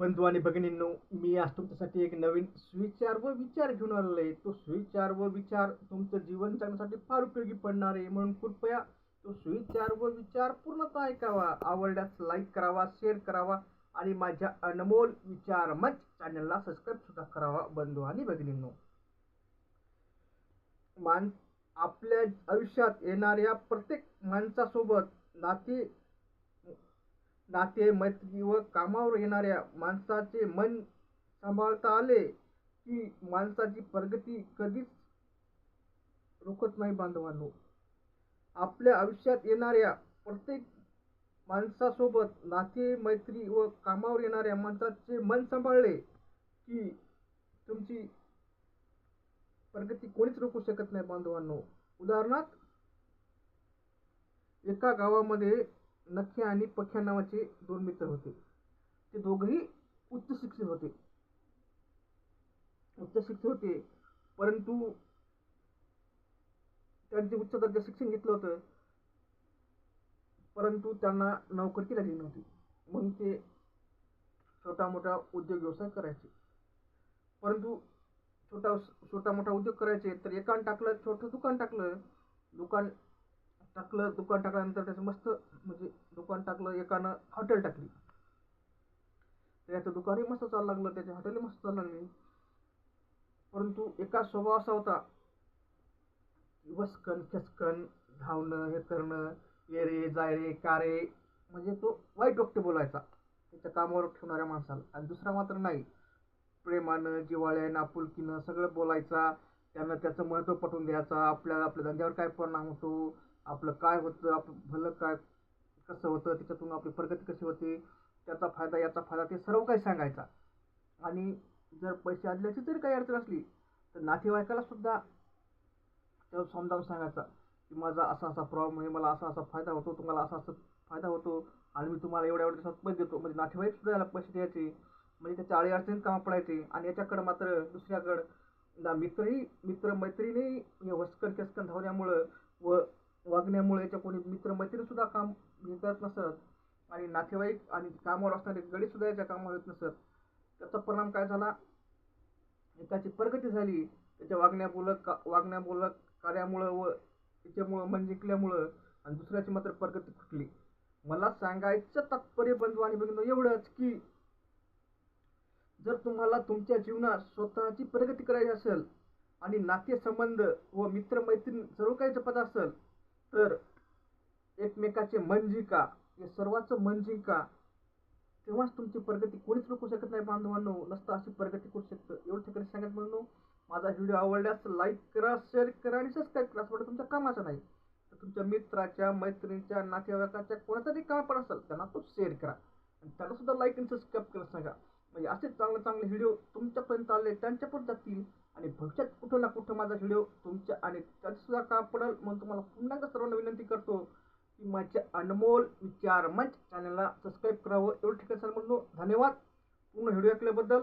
बंधू आणि भगिनींनो मी आज तुमच्यासाठी एक नवीन सुविचार व विचार घेऊन आलेलो आहे. तो सुविचार व विचार तुमचं जीवन जगण्यासाठी फार उपयोगी पडणार आहे. म्हणून कृपया तो सुविचार व विचार पूर्णतः ऐकावा. आवडल्यास लाईक करावा शेअर करावा आणि माझ्या अनमोल विचार मच चॅनलला सबस्क्राईब सुद्धा करावा बंधू आणि भगिनींनो. मान आपल्या आयुष्यात येणाऱ्या प्रत्येक माणसासोबत नाते नाते मैत्री व कामावर येणाऱ्या माणसाचे मन सांभाळता आले की माणसाची प्रगती कधीच रोखत नाही बांधवांनो. आपल्या आयुष्यात येणाऱ्या प्रत्येक माणसासोबत नाते मैत्री व कामावर येणाऱ्या माणसाचे मन सांभाळले की तुमची प्रगती कोणीच रोखू शकत नाही बांधवांनो. उदाहरणार्थ एका गावामध्ये नख्या आणि पख्या नावाचे दोन मित्र होते. ते दोघंही उच्च शिक्षित होते. उच्च शिक्षित होते परंतु त्यांचे उच्च दर्जा शिक्षण घेतलं होतं परंतु त्यांना नोकरी लागली नव्हती. मग ते छोटा मोठा उद्योग व्यवसाय करायचे. परंतु छोटा छोटा मोठा उद्योग करायचे तर एकान टाकलं छोटं दुकान टाकलं दुकान टाकलं दुकान टाकल्यानंतर त्याचं मस्त म्हणजे दुकान टाकलं एकानं हॉटेल टाकली. तर याचं दुकानही मस्त चालू लागलं त्याचे हॉटेलही मस्त चालू लागली. परंतु एका स्वभाव असा होता वसकन खेचकन धावणं हे करणं ये रे जाय रे का रे म्हणजे तो वाईट वक्ते बोलायचा. त्याच्या कामावर ठेवणाऱ्या माणसाला. आणि दुसरा मात्र नाही. प्रेमानं जिवाळ्यानं आपुलकीनं सगळं बोलायचा. त्यांना त्याचं महत्त्व पटवून द्यायचा. आपल्याला आपल्या धंद्यावर काय परिणाम होतो? आपलं काय होतं आपलं भलं काय कसं होतं त्याच्यातून आपली प्रगती कशी होते त्याचा फायदा याचा फायदा ते सर्व काही सांगायचा. आणि जर पैसे आदल्याची जरी काही अडचण असली तर नातेवाईकाला सुद्धा त्याला समजावून सांगायचा की माझा असा असा प्रॉब्लेम आहे मला असा असा फायदा होतो तुम्हाला असा असा फायदा होतो आणि मी तुम्हाला एवढ्या एवढ्या दिवसात पैसे देतो. म्हणजे नातेवाईक सुद्धा याला पैसे द्यायचे म्हणजे त्याच्या आळी अडचणीत कामं पडायचे आणि याच्याकडं मात्र दुसऱ्याकडं. ना मित्रही मित्र मैत्रिणी हे वस्कर केसकन धावल्यामुळं व वागण्यामुळे याच्या कोणी मित्रमैत्रीणसुद्धा काम हे करत नसत आणि नातेवाईक आणि कामावर असणारे गडीसुद्धा याच्या कामावर येत नसत. त्याचा परिणाम काय झाला? एकाची प्रगती झाली. त्याच्या वागण्याबोलक का वागण्याबोलक कार्यामुळं व त्याच्यामुळं मन जिंकल्यामुळं आणि दुसऱ्याची मात्र प्रगती खुटली मला सांगायचं तात्पर्य बंधू आणि बघितलं एवढंच की जर तुम्हाला तुमच्या जीवनात स्वतःची प्रगती करायची असेल आणि नातेसंबंध व मित्रमैत्रीण सर्व काही जपत असेल तर एकमेकाचे मंजिका या हे सर्वांचं मन तेव्हाच तुमची प्रगती कोणीच रोखू शकत नाही बांधवांनो. नसता अशी प्रगती करू शकतं. एवढं ठिकाणी सांगत म्हणून माझा व्हिडिओ आवडल्यास लाईक करा शेअर करा आणि सबस्क्राईब करा. असं तुमच्या कामाचं नाही. तर तुमच्या मित्राच्या मैत्रिणीच्या नातेवाईकाच्या कोणाचाही काम पण असेल त्यांना तो शेअर करा. आणि त्यांना सुद्धा लाईक आणि सबस्क्राईब करा सांगा. म्हणजे असे चांगले चांगले व्हिडिओ तुमच्यापर्यंत आले त्यांच्यापर्यंत जातील. आणि भविष्यात कुठं ना कुठं माझा व्हिडिओ तुमच्या आणि त्यातसुद्धा काम पडेल? म्हणून तुम्हाला पुन्हा एकदा सर्वांना विनंती करतो की माझ्या अनमोल विचार मंच चॅनलला सबस्क्राईब करावं. एवढं ठिकाणी म्हणलो धन्यवाद. पूर्ण व्हिडिओ ऐकल्याबद्दल